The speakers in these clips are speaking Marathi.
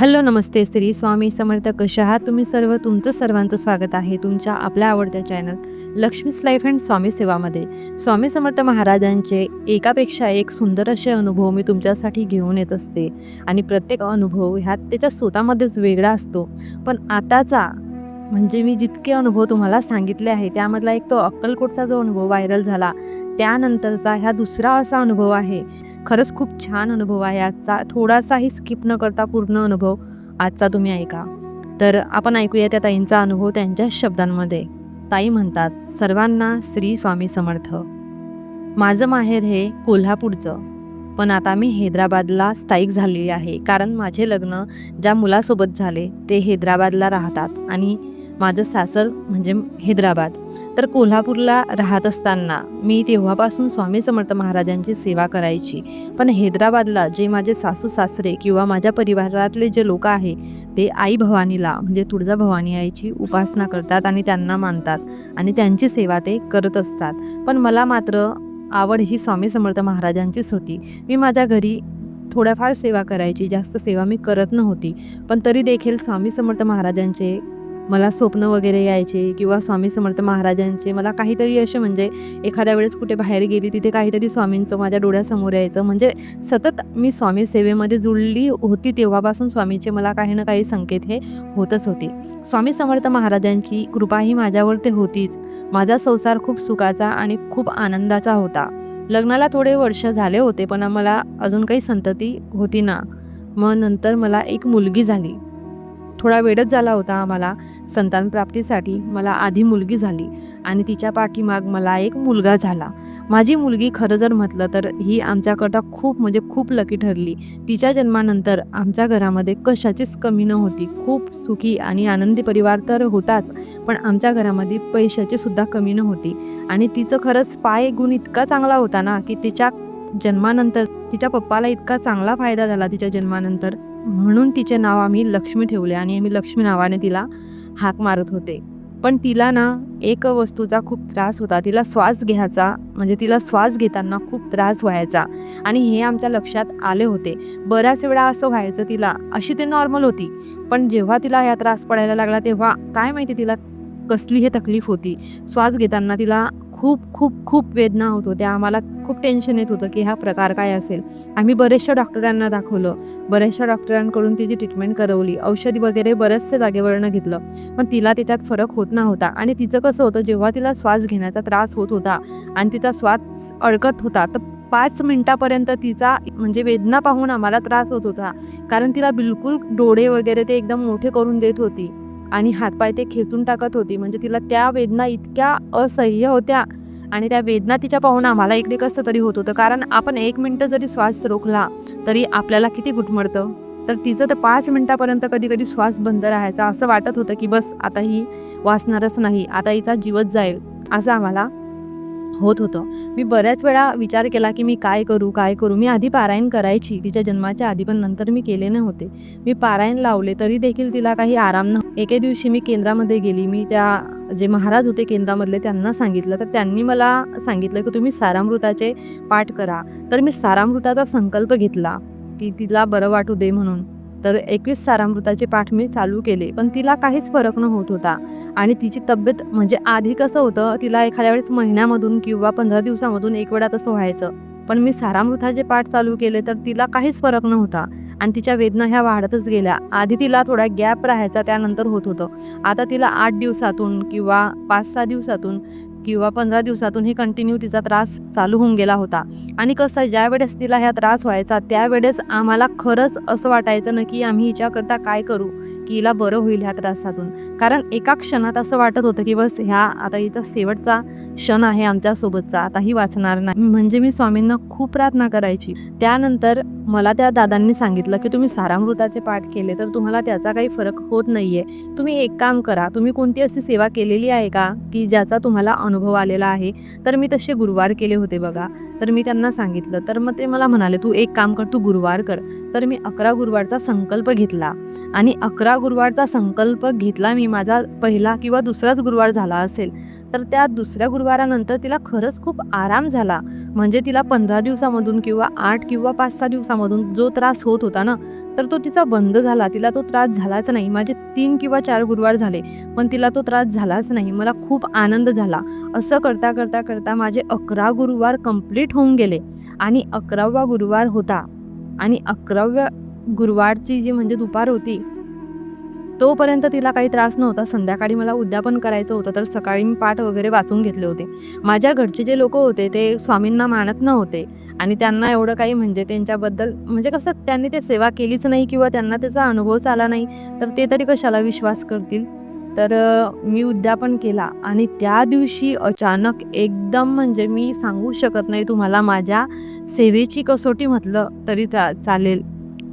हॅलो नमस्ते श्री स्वामी समर्थ कशा आहात? तुम्ही सर्व तुमचं सर्वांचं स्वागत आहे तुमच्या आपल्या आवडत्या channel Laxmi's life and Swami सेवामध्ये. स्वामी समर्थ महाराजांचे एकापेक्षा एक सुंदर असे अनुभव मी तुमच्यासाठी घेऊन येत असते. आणि प्रत्येक अनुभव ह्यात त्याच्या स्वतःमध्येच वेगळा असतो. पण आताचा म्हणजे मी जितके अनुभव तुम्हाला सांगितले आहे त्यामधला एक तो अक्कलकोटचा जो अनुभव व्हायरल झाला त्यानंतरचा ह्या दुसरा असा अनुभव आहे. खरंच खूप छान अनुभव आहे आजचा. थोडासाही स्किप न करता पूर्ण अनुभव आजचा तुम्ही ऐका. तर आपण ऐकूया त्या ताईंचा अनुभव त्यांच्या शब्दांमध्ये. ताई म्हणतात सर्वांना श्री स्वामी समर्थ. माझं माहेर हे कोल्हापूरचं. पण आता मी हैदराबादला स्थायिक झालेली आहे. कारण माझे लग्न ज्या मुलासोबत झाले ते हैदराबादला राहतात आणि माझं सासर म्हणजे हैदराबाद. तर कोल्हापूरला राहत असताना मी तेव्हापासून स्वामी समर्थ महाराजांची सेवा करायची. पण हैदराबादला जे माझे सासू सासरे किंवा माझ्या परिवारातले जे लोक आहे ते आई भवानीला म्हणजे तुळजा भवानी आईची उपासना करतात आणि त्यांना मानतात आणि त्यांची सेवा ते करत असतात. पण मला मात्र आवड ही स्वामी समर्थ महाराजांचीच होती. मी माझ्या घरी थोड्याफार सेवा करायची जास्त सेवा मी करत नव्हती. पण तरी देखील स्वामी समर्थ महाराजांचे मला स्वप्न वगैरे यायचे किंवा स्वामी समर्थ महाराजांचे मला काहीतरी असे म्हणजे एखाद्या वेळेस कुठे बाहेर गेली तिथे काहीतरी स्वामींचं माझ्या डोळ्यासमोर यायचं. म्हणजे सतत मी स्वामी सेवेमध्ये जुळली होती तेव्हापासून स्वामीचे मला काही ना काही संकेत हे होतच होते. स्वामी समर्थ महाराजांची कृपा ही माझ्यावर ते होतीच. माझा संसार खूप सुखाचा आणि खूप आनंदाचा होता. लग्नाला थोडे वर्ष झाले होते पण मला अजून काही संतती होती ना. मग नंतर मला एक मुलगी झाली. थोडा वेळच झाला होता आम्हाला संतान प्राप्तीसाठी. मला आधी मुलगी झाली आणि तिच्या पाठीमाग मला एक मुलगा झाला. माझी मुलगी खरं जर म्हटलं तर ही आमच्याकरता खूप म्हणजे खूप लकी ठरली. तिच्या जन्मानंतर आमच्या घरामध्ये कशाचीच कमी नव्हती. खूप सुखी आणि आनंदी परिवार तर होतात पण आमच्या घरामध्ये पैशाची सुद्धा कमी नव्हती. आणि तिचं खरंच पाय गुण इतका चांगला होता ना की तिच्या जन्मानंतर तिच्या पप्पाला इतका चांगला फायदा झाला तिच्या जन्मानंतर. म्हणून तिचे नाव आम्ही लक्ष्मी ठेवले आणि आम्ही लक्ष्मी नावाने तिला हाक मारत होते. पण तिला ना एक वस्तूचा खूप त्रास होता. तिला श्वास घ्यायचा म्हणजे तिला श्वास घेताना खूप त्रास व्हायचा. आणि हे आमच्या लक्षात आले होते. बऱ्याच वेळा असं व्हायचं तिला अशी ते नॉर्मल होती. पण जेव्हा तिला ह्या त्रास पडायला लागला तेव्हा काय माहिती तिला कसली हे तकलीफ होती. श्वास घेताना तिला खूप खूप खूप वेदना होत होत्या. आम्हाला खूप टेन्शन येत होतं की हा प्रकार काय असेल. आम्ही बरेचशा डॉक्टरांना दाखवलं. बऱ्याचशा डॉक्टरांकडून तिची ट्रीटमेंट करवली औषधी वगैरे बरेचसे जागेवरनं घेतलं. पण तिला त्याच्यात फरक होत नव्हता. आणि तिचं कसं होतं जेव्हा तिला श्वास घेण्याचा त्रास होत होता आणि तिचा श्वास अडकत होता तर पाच मिनटापर्यंत तिचा म्हणजे वेदना पाहून आम्हाला त्रास होत होता. कारण तिला बिलकुल डोळे वगैरे ते एकदम मोठे करून देत होती. आणि हातपाय ते खेचून टाकत होती. म्हणजे तिला त्या वेदना इतक्या असह्य होत्या आणि त्या वेदना तिच्या पाहून आम्हाला इकडे कसं तरी होत होतं. कारण आपण एक मिनटं जरी श्वास रोखला तरी आपल्याला किती गुटमडतं तर तिचं तर पाच मिनटापर्यंत कधी कधी श्वास बंद राहायचा असं वाटत होतं की बस आता ही वाचणारच नाही आता हिचा जीवच जाईल असं आम्हाला होत होतं. मी बऱ्याच वेळा विचार केला की मी काय करू काय करू? मी आधी पारायण करायची. तिच्या जन्माच्या आधी पण नंतर मी केले नव्हते. मी पारायण लावले तरी देखील तिला काही आराम न एके दिवशी मी केंद्रामध्ये गेली. मी त्या जे महाराज होते केंद्रामधले त्यांना सांगितलं. तर त्यांनी मला सांगितलं की तुम्ही सारामृताचे पाठ करा. तर मी सारामृताचा संकल्प घेतला की तिला बरं वाटू दे म्हणून. तर एकवीस सारामृताचे पाठ मी चालू केले पण तिला काहीच फरक न होत होता. आणि तिची तब्येत म्हणजे आधी कसं होतं तिला एखाद्या वेळेस महिन्यामधून किंवा पंधरा दिवसामधून एक वेळा तसं व्हायचं. पण मी सारामृताचे पाठ चालू केले तर तिला काहीच फरक नव्हता. आणि तिच्या वेदना ह्या वाढतच गेल्या. आधी तिला थोडा गॅप राहायचा त्यानंतर होत होतं. आता तिला आठ दिवसातून किंवा पाच सहा दिवसातून किंवा पंधरा दिवसातून ही कंटिन्यू तिचा त्रास चालू होऊन गेला होता. आणि कसं ज्या वेळेस तिला ह्या त्रास व्हायचा त्यावेळेस आम्हाला खरंच असं वाटायचं ना की आम्ही हिच्याकरता काय करू? की हिला बरं होईल ह्या त्रासातून. कारण एका क्षणात असं वाटत होतं की बस ह्या आता हिचा शेवटचा क्षण आहे आमच्यासोबतचा आताही वाचणार नाही. म्हणजे मी स्वामींना खूप प्रार्थना करायची. त्यानंतर मला त्या दादांनी सांगितलं की तुम्ही सारामृताचे पाठ केले तर तुम्हाला त्याचा काही फरक होत नाहीये. तुम्ही एक काम करा तुम्ही कोणती अशी सेवा केलेली आहे का की ज्याचा तुम्हाला अनुभव आलेला आहे? तर मी तसे गुरुवार केले होते बघा. तर मी त्यांना सांगितलं. तर मग ते मला म्हणाले तू एक काम कर तू गुरुवार कर. तर मी अकरा गुरुवारचा संकल्प घेतला. आणि अकरा गुरुवारचा संकल्प घेतला मी माझा पहिला किंवा दुसराच गुरुवार झाला असेल तर त्या दुसऱ्या गुरुवारानंतर तिला खरंच खूप आराम झाला. म्हणजे तिला पंधरा दिवसामधून किंवा आठ किंवा पाच सहा दिवसामधून जो त्रास होत होता ना तर तो तिचा बंद झाला. तिला तो त्रास झालाच नाही. माझे तीन किंवा चार गुरुवार झाले पण तिला तो त्रास झालाच नाही. मला खूप आनंद झाला. असं करता करता करता माझे अकरा गुरुवार कंप्लीट होऊन गेले. आणि अकरावा गुरुवार होता. आणि अकराव्या गुरुवारची जी म्हणजे दुपार होती तोपर्यंत तिला काही त्रास नव्हता. संध्याकाळी मला उद्यापन करायचं होतं तर सकाळी मी पाठ वगैरे वाचून घेतले होते. माझ्या घरचे जे लोक होते ते स्वामींना मानत नव्हते. आणि त्यांना एवढं काही म्हणजे त्यांच्याबद्दल म्हणजे कसं त्यांनी ते सेवा केलीच नाही किंवा त्यांना त्याचा अनुभवच आला नाही तर ते तरी कशाला विश्वास करतील? तर मी उद्यापन केला. आणि त्या दिवशी अचानक एकदम म्हणजे मी सांगू शकत नाही तुम्हाला माझ्या सेवेची कसोटी म्हटलं तरी चा चालेल.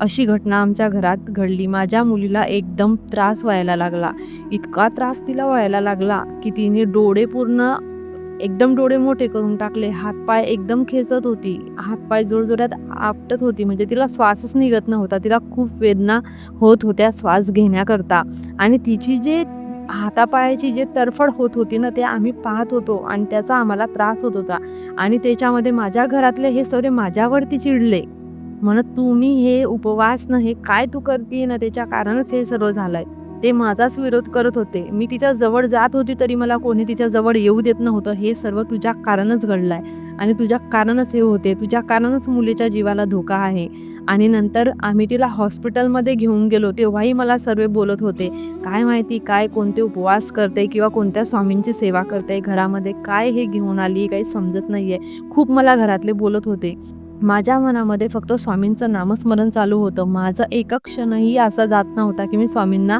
अशी घटना आमच्या घरात घडली. माझ्या मुलीला एकदम त्रास व्हायला लागला. इतका त्रास तिला व्हायला लागला की तिने डोळे पूर्ण एकदम डोळे मोठे करून टाकले. हातपाय एकदम खेचत होती. हातपाय जोरजोरात आपटत होती. म्हणजे तिला श्वासच निघत नव्हता. तिला खूप वेदना होत होत्या श्वास घेण्याकरता. आणि तिची जे हातापायाची जे तरफड होत होती ना ते आम्ही पाहत होतो आणि त्याचा आम्हाला त्रास होत होता. आणि त्याच्यामध्ये माझ्या घरातले हे सगळे माझ्यावरती चिडले. म्हणत तुम्ही हे उपवास न हे काय तू करते ना त्याच्या कारणच हे सर्व झालंय. ते माझाच विरोध करत होते. मी तिच्या जवळ जात होती तरी मला कोणी तिच्या जवळ येऊ देत नव्हतं. हे सर्व तुझ्या कारणच घडलंय. आणि तुझ्या कारणच हे होते. तुझ्या कारणच मुलीच्या जीवाला धोका आहे. आणि नंतर आम्ही तिला हॉस्पिटलमध्ये घेऊन गेलो. तेव्हाही मला सर्व बोलत होते. काय माहिती काय कोणते उपवास करते किंवा कोणत्या स्वामींची सेवा करते? घरामध्ये काय हे घेऊन आली? काही समजत नाही आहे खूप मला घरातले बोलत होते. माझ्या मनामध्ये फक्त स्वामींचं नामस्मरण चालू होतं. माझं एका क्षणही असा जात नव्हता की मी स्वामींना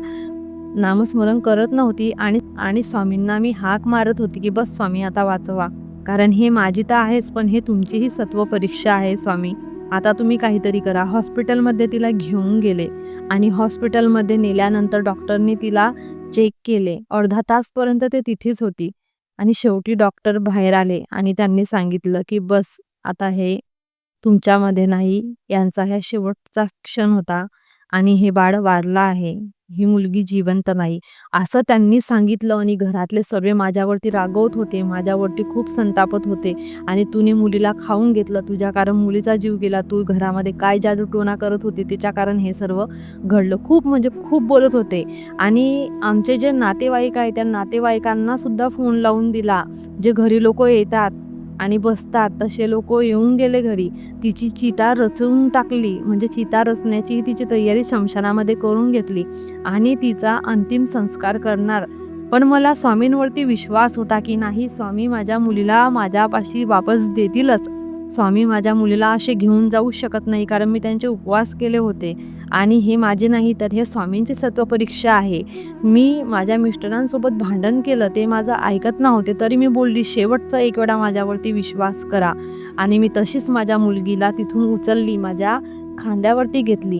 नामस्मरण करत नव्हती आणि आणि स्वामींना मी हाक मारत होती की बस स्वामी आता वाचवा. कारण हे माझी तर आहेच पण हे तुमचीही सत्व परीक्षा आहे स्वामी. आता तुम्ही काहीतरी करा. हॉस्पिटलमध्ये तिला घेऊन गेले आणि हॉस्पिटलमध्ये नेल्यानंतर डॉक्टरनी तिला चेक केले. अर्धा तासपर्यंत ते तिथेच होती आणि शेवटी डॉक्टर बाहेर आले आणि त्यांनी सांगितलं की बस आता हे तुमच्यामध्ये नाही यांचा ह्या शेवटचा क्षण होता आणि हे बाळ वारलं आहे. ही मुलगी जिवंत नाही. असं त्यांनी सांगितलं आणि घरातले सर्व माझ्यावरती रागवत होते माझ्यावरती खूप संतापत होते आणि तूने मुलीला खाऊन घेतलं. तुझ्या कारण मुलीचा जीव गेला. तू घरामध्ये काय जादू टोना करत होती त्याच्या कारण हे सर्व घडलं. खूप म्हणजे खूप बोलत होते. आणि आमचे जे नातेवाईक आहे त्या नातेवाईकांना सुद्धा फोन लावून दिला. जे घरी लोक येतात आणि बसतात. तसे लोक येऊन गेले घरी. तिची चिता रचून टाकली. म्हणजे चिता रचण्याची तिची तयारी शमशानामध्ये करून घेतली. आणि तिचा अंतिम संस्कार करणार. पण मला स्वामींवरती विश्वास होता की नाही स्वामी माझ्या मुलीला माझ्यापाशी वापस देतीलच. स्वामी माझ्या मुलीला असे घेऊन जाऊ शकत नाही कारण मी त्यांचे उपवास केले होते. आणि हे माझे नाही तर हे स्वामींची सत्वपरीक्षा आहे. मी माझ्या मिस्टरांसोबत भांडण केलं ते माझं ऐकत नव्हते तरी मी बोलली शेवटचा एक वेळा माझ्यावरती विश्वास करा. आणि मी तशीच माझ्या मुलगीला तिथून उचलली माझ्या खांद्यावरती घेतली.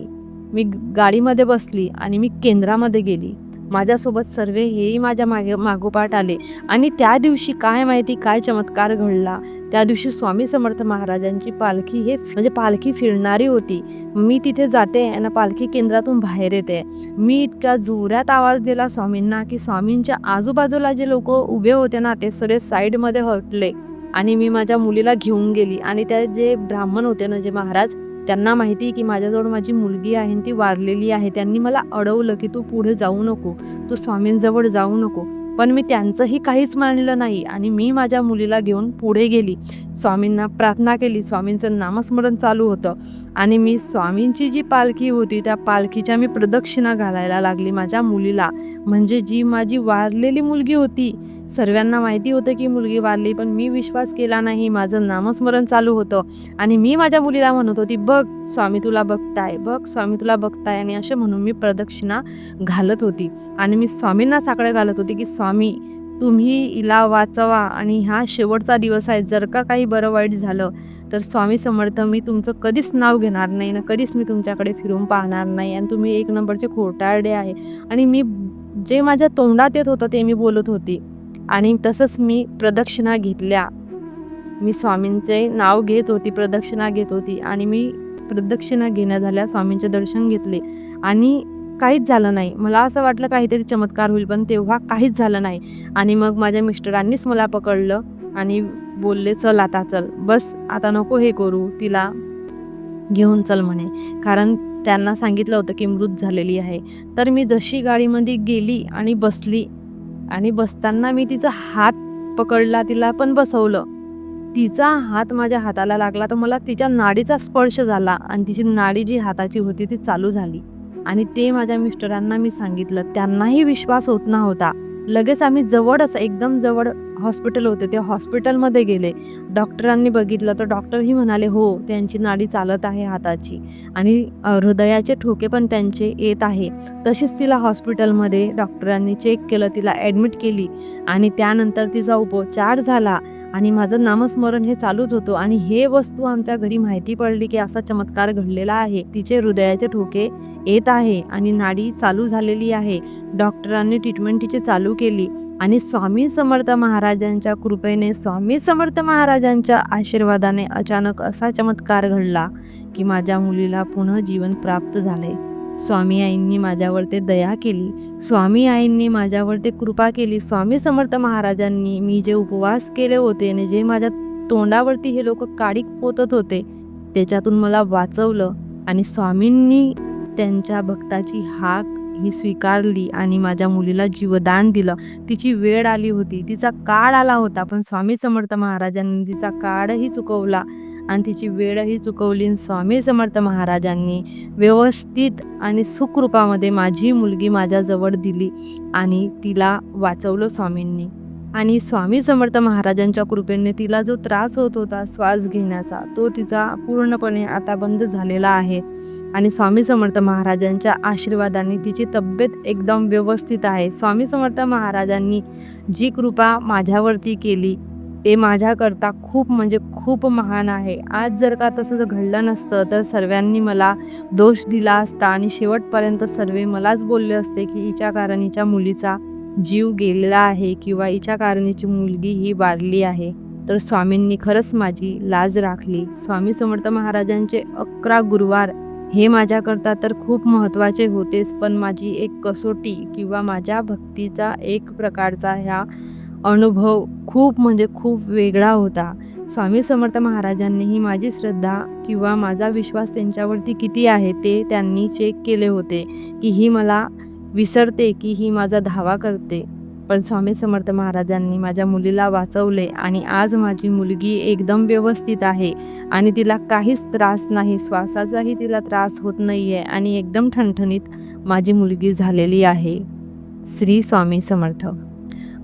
मी गाडीमध्ये बसली आणि मी केंद्रामध्ये गेली. माझ्यासोबत सर्व हेही माझ्या मागे मागोपाठ आले. आणि त्या दिवशी काय माहिती काय चमत्कार घडला? त्या दिवशी स्वामी समर्थ महाराजांची पालखी हे म्हणजे पालखी फिरणारी होती. मी तिथे जाते आणि पालखी केंद्रातून बाहेर येते. मी इतक्या जोरात आवाज दिला स्वामींना की स्वामींच्या आजूबाजूला जे लोक उभे होते ना ते सगळे साईडमध्ये हटले. आणि मी माझ्या मुलीला घेऊन गेली. आणि त्या जे ब्राह्मण होते ना जे महाराज त्यांना माहिती की माझ्याजवळ माझी मुलगी आहे आणि ती वारलेली आहे. त्यांनी मला अडवलं की तू पुढे जाऊ नको तू स्वामींजवळ जाऊ नको. पण मी त्यांचंही काहीच मानलं नाही आणि मी माझ्या मुलीला घेऊन पुढे गेली. स्वामींना प्रार्थना केली. स्वामींचं नामस्मरण चालू होतं आणि मी स्वामींची जी पालखी होती त्या पालखीच्या मी प्रदक्षिणा घालायला लागली माझ्या मुलीला. म्हणजे जी माझी वारलेली मुलगी होती सर्वांना माहिती होतं की मुलगी वारली पण मी विश्वास केला नाही. माझं नामस्मरण चालू होतं. आणि मी माझ्या मुलीला म्हणत होती बघ स्वामी तुला बघताय बघ स्वामी तुला बघताय. आणि असे म्हणून मी प्रदक्षिणा घालत होती. आणि मी स्वामींना साकडं घालत होती की स्वामी तुम्ही हिला वाचवा आणि हा शेवटचा दिवस आहे. जर का काही बरं वाईट झालं तर स्वामी समर्थ मी तुमचं कधीच नाव घेणार नाही ना कधीच मी तुमच्याकडे फिरून पाहणार नाही. आणि तुम्ही एक नंबरचे खोटारडे आहे. आणि मी जे माझ्या तोंडात येत होतं ते मी बोलत होती. आणि तसंच मी प्रदक्षिणा घेतल्या. मी स्वामींचे नाव घेत होती प्रदक्षिणा घेत होती आणि मी प्रदक्षिणा घेण्या झाल्या स्वामींचे दर्शन घेतले. आणि काहीच झालं नाही. मला असं वाटलं काहीतरी चमत्कार होईल पण तेव्हा काहीच झालं नाही. आणि मग माझ्या मिस्टरांनीच मला पकडलं आणि बोलले चल आता चल. बस आता नको हे करू. तिला घेऊन चल म्हणे. कारण त्यांना सांगितलं होतं की मृत झालेली आहे. तर मी जशी गाडीमध्ये गेली आणि बसली आणि बसताना मी तिचा हात पकडला तिला पण बसवलं. तिचा हात माझ्या हाताला लागला तर मला तिच्या नाडीचा स्पर्श झाला आणि तिची नाडी जी हाताची होती ती चालू झाली. आणि ते माझ्या मिस्टरांना मी सांगितलं त्यांनाही विश्वास होत नव्हता. लगेच आम्ही जवळच एकदम जवळ हॉस्पिटल होते. ते हॉस्पिटलमध्ये गेले. डॉक्टरांनी बघितलं तर डॉक्टरही म्हणाले हो त्यांची नाडी चालत आहे हाताची आणि हृदयाचे ठोके पण त्यांचे येत आहे. तशीच तिला हॉस्पिटलमध्ये डॉक्टरांनी चेक केलं तिला ॲडमिट केली आणि त्यानंतर तिचा उपचार झाला आणि माझं नामस्मरण हे चालूच होतं आणि हे वस्तू आमच्या घरी माहिती पडली की असा चमत्कार घडलेला आहे. तिचे हृदयाचे ठोके येत आहे आणि नाडी चालू झालेली आहे. डॉक्टरांनी ट्रीटमेंट तिची चालू केली आणि स्वामी समर्थ महाराजांच्या कृपेने स्वामी समर्थ महाराजांच्या आशीर्वादाने अचानक असा चमत्कार घडला की माझ्या मुलीला पुन्हा जीवन प्राप्त झाले. स्वामी आईंनी माझ्यावर ते दया केली. स्वामी आईंनी माझ्यावर ते कृपा केली. स्वामी समर्थ महाराजांनी मी जे उपवास केले होते आणि जे माझ्या तोंडावरती हे लोक काडीक पोतत होते त्याच्यातून मला वाचवलं आणि स्वामींनी त्यांच्या भक्ताची हाक ही स्वीकारली आणि माझ्या मुलीला जीवदान दिलं. तिची वेळ आली होती. तिचा काळ आला होता. पण स्वामी समर्थ महाराजांनी तिचा काळही चुकवला आणि तिची वेळही चुकवली. आणि स्वामी समर्थ महाराजांनी व्यवस्थित आणि सुखरूपामध्ये माझी मुलगी माझ्याजवळ दिली आणि तिला वाचवलं स्वामींनी. आणि स्वामी समर्थ महाराजांच्या कृपेने तिला जो त्रास होत होता श्वास घेण्याचा तो तिचा पूर्णपणे आता बंद झालेला आहे. आणि स्वामी समर्थ महाराजांच्या आशीर्वादाने तिची तब्येत एकदम व्यवस्थित आहे. स्वामी समर्थ महाराजांनी जी कृपा माझ्यावरती केली ते माझ्याकरता खूप म्हणजे खूप महान आहे. आज जर का तसं जर घडलं नसतं तर सर्वांनी मला दोष दिला असता आणि शेवटपर्यंत सर्व मलाच बोलले असते की हिच्या कारण हिच्या मुलीचा जीव गेलेला आहे किंवा हिच्या कारणीची मुलगी ही वाढली आहे तर स्वामींनी खरंच माझी लाज राखली. स्वामी समर्थ महाराजांचे अकरा गुरुवार हे माझ्याकरता तर खूप महत्त्वाचे होतेच पण माझी एक कसोटी किंवा माझ्या भक्तीचा एक प्रकारचा ह्या अनुभव खूप म्हणजे खूप वेगळा होता. स्वामी समर्थ महाराजांनीही माझी श्रद्धा किंवा माझा विश्वास त्यांच्यावरती किती आहे ते त्यांनी चेक केले होते की ही मला विसरते की ही माझा धावा करते. पण स्वामी समर्थ महाराजांनी माझ्या मुलीला वाचवले आणि आज माझी मुलगी एकदम व्यवस्थित आहे आणि तिला काहीच त्रास नाही श्वासाचाही तिला त्रास होत नाही आहे आणि एकदम ठणठणीत माझी मुलगी झालेली आहे. श्री स्वामी समर्थ.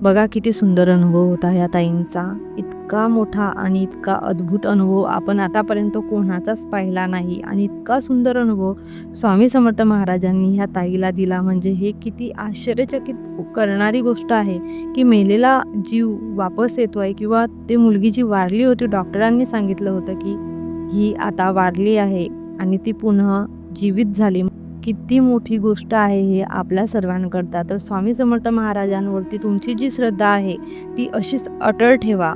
बघा किती सुंदर अनुभव होता या ताईंचा. इतका मोठा आणि इतका अद्भुत अनुभव आपण आतापर्यंत कोणाचाच पाहिला नाही. आणि इतका सुंदर अनुभव स्वामी समर्थ महाराजांनी ह्या ताईला दिला. म्हणजे हे किती आश्चर्यचकित करणारी गोष्ट आहे की मेलेला जीव वापस येतो आहे किंवा ते मुलगी जी वारली होती. डॉक्टरांनी सांगितलं होतं की ही आता वारली आहे आणि ती पुन्हा जीवित झाली. किती मोठी गोष्ट आहे हे आपल्या सर्वांकरता. तर स्वामी समर्थ महाराजांवरती तुमची जी श्रद्धा आहे ती अशीच अटळ ठेवा.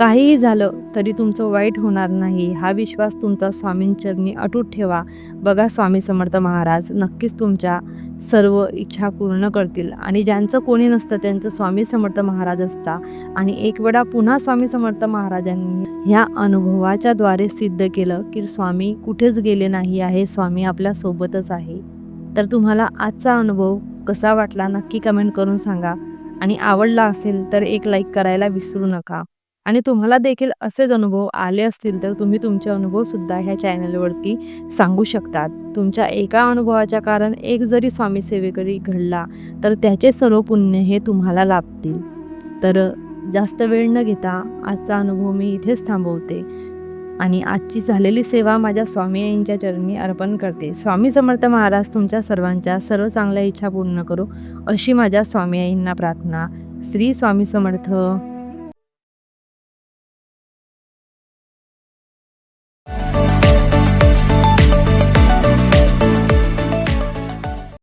काहीही झालं तरी तुमचं वाईट होणार नाही. हा विश्वास तुमचा स्वामींचरणी अटूट ठेवा. बघा स्वामी समर्थ महाराज नक्कीच तुमच्या सर्व इच्छा पूर्ण करतील. आणि ज्यांचं कोणी नसतं त्यांचं स्वामी समर्थ महाराज असता. आणि एक वेळा पुन्हा स्वामी समर्थ महाराजांनी ह्या अनुभवाच्या द्वारे सिद्ध केलं की स्वामी कुठेच गेले नाही आहे स्वामी आपल्या सोबतच आहे. तर तुम्हाला आजचा अनुभव कसा वाटला नक्की कमेंट करून सांगा. आणि आवडला असेल तर एक लाईक करायला विसरू नका. आणि तुम्हाला देखील असेच अनुभव आले असतील तर तुम्ही तुमचे अनुभवसुद्धा ह्या चॅनलवरती सांगू शकतात. तुमच्या एका अनुभवाच्या कारण एक जरी स्वामी सेवेकरी घडला तर त्याचे सर्व पुण्य हे तुम्हाला लाभतील. तर जास्त वेळ न घेता आजचा अनुभव मी इथेच थांबवते. आणि आजची झालेली सेवा माझ्या स्वामी आईंच्या चरणी अर्पण करते. स्वामी समर्थ महाराज तुमच्या सर्वांच्या सर्व चांगल्या इच्छा पूर्ण करो अशी माझ्या स्वामी आईंना प्रार्थना. श्री स्वामी समर्थ.